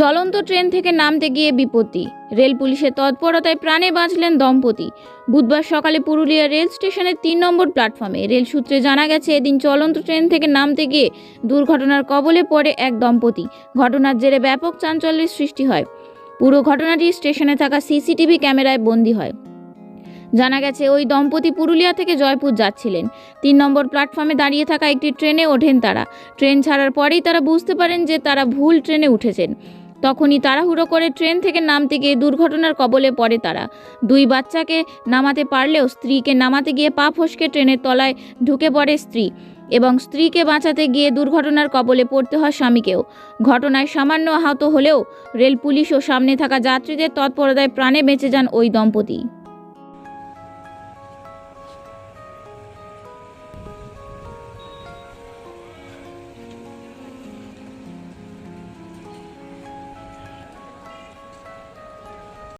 চলন্ত ট্রেন থেকে নামতে গিয়ে বিপত্তি। রেল পুলিশের তৎপরতায় প্রাণে বাঁচলেন দম্পতি। বুধবার সকালে পুরুলিয়া রেল স্টেশনের তিন নম্বর প্ল্যাটফর্মে রেল সূত্রে জানা গেছে, এদিন চলন্ত ট্রেন থেকে নামতে গিয়ে দুর্ঘটনার কবলে পড়ে এক দম্পতি। ঘটনার জেরে ব্যাপক চাঞ্চল্যের সৃষ্টি হয়। পুরো ঘটনাটি স্টেশনে থাকা সিসিটিভি ক্যামেরায় বন্দী হয়। জানা গেছে, ওই দম্পতি পুরুলিয়া থেকে জয়পুর যাচ্ছিলেন। তিন নম্বর প্ল্যাটফর্মে দাঁড়িয়ে থাকা একটি ট্রেনে ওঠেন তারা। ট্রেন ছাড়ার পরেই তারা বুঝতে পারেন যে তারা ভুল ট্রেনে উঠেছেন। তখনই তাড়াহুড়ো করে ট্রেন থেকে নামতে গিয়ে দুর্ঘটনার কবলে পড়ে তারা। দুই বাচ্চাকে নামাতে পারলেও স্ত্রীকে নামাতে গিয়ে পা ফসকে ট্রেনের তলায় ঢুকে পড়ে স্ত্রী এবং স্ত্রীকে বাঁচাতে গিয়ে দুর্ঘটনার কবলে পড়তে হয় স্বামীকেও। ঘটনায় সামান্য আহত হলেও রেল পুলিশ ও সামনে থাকা যাত্রীদের তৎপরতায় প্রাণে বেঁচে যান ওই দম্পতি।